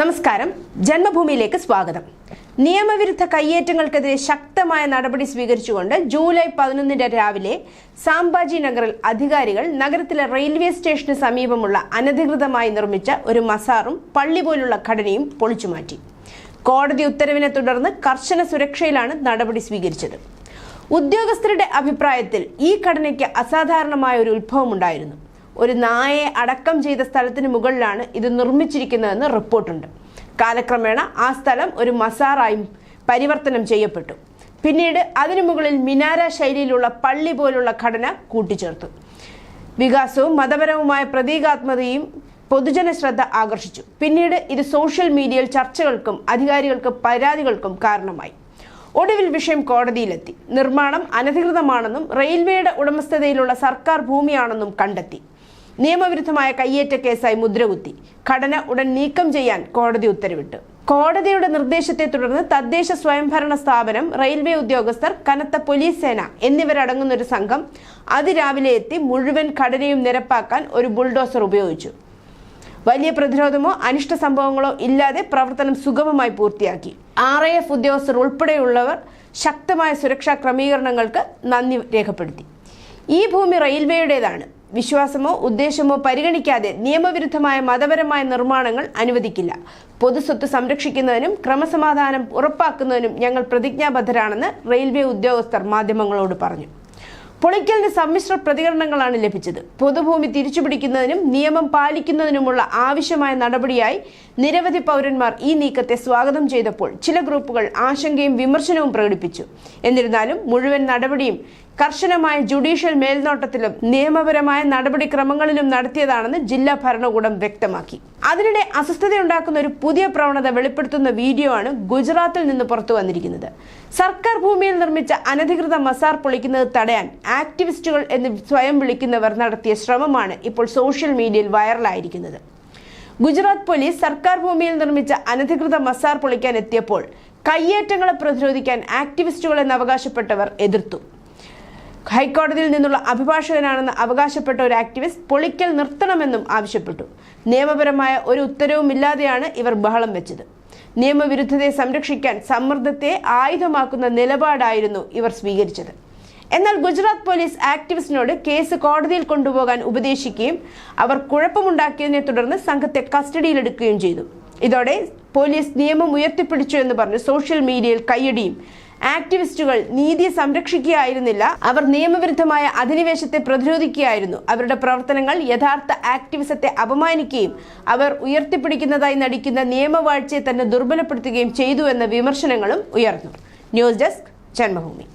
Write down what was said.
നമസ്കാരം. ജന്മഭൂമിയിലേക്ക് സ്വാഗതം. നിയമവിരുദ്ധ കയ്യേറ്റങ്ങൾക്കെതിരെ ശക്തമായ നടപടി സ്വീകരിച്ചുകൊണ്ട് ജൂലൈ പതിനൊന്നിന് രാവിലെ സാംബാജി നഗറിൽ അധികാരികൾ നഗരത്തിലെ റെയിൽവേ സ്റ്റേഷന് സമീപമുള്ള അനധികൃതമായി നിർമ്മിച്ച ഒരു മസാറും പള്ളി പോലുള്ള ഘടനയും പൊളിച്ചുമാറ്റി. കോടതി ഉത്തരവിനെ തുടർന്ന് കർശന സുരക്ഷയിലാണ് നടപടി സ്വീകരിച്ചത്. ഉദ്യോഗസ്ഥരുടെ അഭിപ്രായത്തിൽ ഈ ഘടനയ്ക്ക് അസാധാരണമായ ഒരു ഉത്ഭവമുണ്ടായിരുന്നു. ഒരു നായയെ അടക്കം ചെയ്ത സ്ഥലത്തിന് മുകളിലാണ് ഇത് നിർമ്മിച്ചിരിക്കുന്നതെന്ന് റിപ്പോർട്ടുണ്ട്. കാലക്രമേണ ആ സ്ഥലം ഒരു മസാറായും പരിവർത്തനം ചെയ്യപ്പെട്ടു. പിന്നീട് അതിനു മുകളിൽ മിനാര ശൈലിയിലുള്ള പള്ളി പോലുള്ള ഘടന കൂട്ടിച്ചേർത്തു. വികാസവും മതപരവുമായ പ്രതീകാത്മതയും പൊതുജന ശ്രദ്ധ ആകർഷിച്ചു. പിന്നീട് ഇത് സോഷ്യൽ മീഡിയയിൽ ചർച്ചകൾക്കും അധികാരികൾക്കും പരാതികൾക്കും കാരണമായി. ഒടുവിൽ വിഷയം കോടതിയിലെത്തി. നിർമ്മാണം അനധികൃതമാണെന്നും റെയിൽവേയുടെ ഉടമസ്ഥതയിലുള്ള സർക്കാർ ഭൂമിയാണെന്നും കണ്ടെത്തി. നിയമവിരുദ്ധമായ കയ്യേറ്റ കേസായി മുദ്രകുത്തി. ഘടന ഉടൻ നീക്കം ചെയ്യാൻ കോടതി ഉത്തരവിട്ടു. കോടതിയുടെ നിർദ്ദേശത്തെ തുടർന്ന് തദ്ദേശ സ്വയംഭരണ സ്ഥാപനം റെയിൽവേ ഉദ്യോഗസ്ഥർ കനത്ത പോലീസ് സേന എന്നിവരടങ്ങുന്ന ഒരു സംഘം അതിരാവിലെ എത്തി മുഴുവൻ ഘടനയും നിരപ്പാക്കാൻ ഒരു ബുൾഡോസർ ഉപയോഗിച്ചു. വലിയ പ്രതിരോധമോ അനിഷ്ട സംഭവങ്ങളോ ഇല്ലാതെ പ്രവർത്തനം സുഗമമായി പൂർത്തിയാക്കി. ആർ ഐ എഫ് ഉദ്യോഗസ്ഥർ ഉൾപ്പെടെയുള്ളവർ ശക്തമായ സുരക്ഷാ ക്രമീകരണങ്ങൾക്ക് നന്ദി രേഖപ്പെടുത്തി. ഈ ഭൂമി റെയിൽവേയുടേതാണ്. വിശ്വാസമോ ഉദ്ദേശമോ പരിഗണിക്കാതെ നിയമവിരുദ്ധമായ മതപരമായ നിർമ്മാണങ്ങൾ അനുവദിക്കില്ല. പൊതുസ്വത്ത് സംരക്ഷിക്കുന്നതിനും ക്രമസമാധാനം ഉറപ്പാക്കുന്നതിനും ഞങ്ങൾ പ്രതിജ്ഞാബദ്ധരാണെന്ന് റെയിൽവേ ഉദ്യോഗസ്ഥർ മാധ്യമങ്ങളോട് പറഞ്ഞു. പൊളിക്കലിന് സമ്മിശ്ര പ്രതികരണങ്ങളാണ് ലഭിച്ചത്. പൊതുഭൂമി തിരിച്ചുപിടിക്കുന്നതിനും നിയമം പാലിക്കുന്നതിനുമുള്ള ആവശ്യമായ നടപടിയായി നിരവധി പൗരന്മാർ ഈ നീക്കത്തെ സ്വാഗതം ചെയ്തപ്പോൾ ചില ഗ്രൂപ്പുകൾ ആശങ്കയും വിമർശനവും പ്രകടിപ്പിച്ചു. എന്നിരുന്നാലും മുഴുവൻ നടപടിയും കർശനമായ ജുഡീഷ്യൽ മേൽനോട്ടത്തിലും നിയമപരമായ നടപടിക്രമങ്ങളിലും നടത്തിയതാണെന്ന് ജില്ലാ ഭരണകൂടം വ്യക്തമാക്കി. അതിനിടെ അസ്വസ്ഥതയുണ്ടാക്കുന്ന ഒരു പുതിയ പ്രവണത വെളിപ്പെടുത്തുന്ന വീഡിയോ ആണ് ഗുജറാത്തിൽ നിന്ന് പുറത്തു വന്നിരിക്കുന്നത്. സർക്കാർ ഭൂമിയിൽ നിർമ്മിച്ച അനധികൃത മസാർ പൊളിക്കുന്നത് തടയാൻ ആക്ടിവിസ്റ്റുകൾ എന്ന് സ്വയം വിളിക്കുന്നവർ നടത്തിയ ശ്രമമാണ് ഇപ്പോൾ സോഷ്യൽ മീഡിയയിൽ വൈറലായിരിക്കുന്നത്. ഗുജറാത്ത് പോലീസ് സർക്കാർ ഭൂമിയിൽ നിർമ്മിച്ച അനധികൃത മസാർ പൊളിക്കാൻ എത്തിയപ്പോൾ കയ്യേറ്റങ്ങളെ പ്രതിരോധിക്കാൻ ആക്ടിവിസ്റ്റുകൾ എന്ന് അവകാശപ്പെട്ടവർ എതിർത്തു. ഹൈക്കോടതിയിൽ നിന്നുള്ള അഭിഭാഷകനാണെന്ന് അവകാശപ്പെട്ട ഒരു ആക്ടിവിസ്റ്റ് പൊളിക്കൽ നിർത്തണമെന്നും ആവശ്യപ്പെട്ടു. നിയമപരമായ ഒരു ഉത്തരവുമില്ലാതെയാണ് ഇവർ ബഹളം വെച്ചത്. നിയമവിരുദ്ധതയെ സംരക്ഷിക്കാൻ സമ്മർദ്ദത്തെ ആയുധമാക്കുന്ന നിലപാടായിരുന്നു ഇവർ സ്വീകരിച്ചത്. എന്നാൽ ഗുജറാത്ത് പോലീസ് ആക്ടിവിസ്റ്റിനോട് കേസ് കോടതിയിൽ കൊണ്ടുപോകാൻ ഉപദേശിക്കുകയും അവർ കുഴപ്പമുണ്ടാക്കിയതിനെ തുടർന്ന് സംഘത്തെ കസ്റ്റഡിയിലെടുക്കുകയും ചെയ്തു. ഇതോടെ പോലീസ് നിയമം ഉയർത്തിപ്പിടിച്ചു എന്ന് പറഞ്ഞ് സോഷ്യൽ മീഡിയയിൽ കൈയടിയും ആക്ടിവിസ്റ്റുകൾ നീതിയെ സംരക്ഷിക്കുകയായിരുന്നില്ല. അവർ നിയമവിരുദ്ധമായ അധിനിവേശത്തെ പ്രതിരോധിക്കുകയായിരുന്നു. അവരുടെ പ്രവർത്തനങ്ങൾ യഥാർത്ഥ ആക്ടിവിസത്തെ അപമാനിക്കുകയും അവർ ഉയർത്തിപ്പിടിക്കുന്നതായി നടിക്കുന്ന നിയമവാഴ്ചയെ തന്നെ ദുർബലപ്പെടുത്തുകയും ചെയ്തു എന്ന വിമർശനങ്ങളും ഉയർന്നു. News desk Janmabhumi.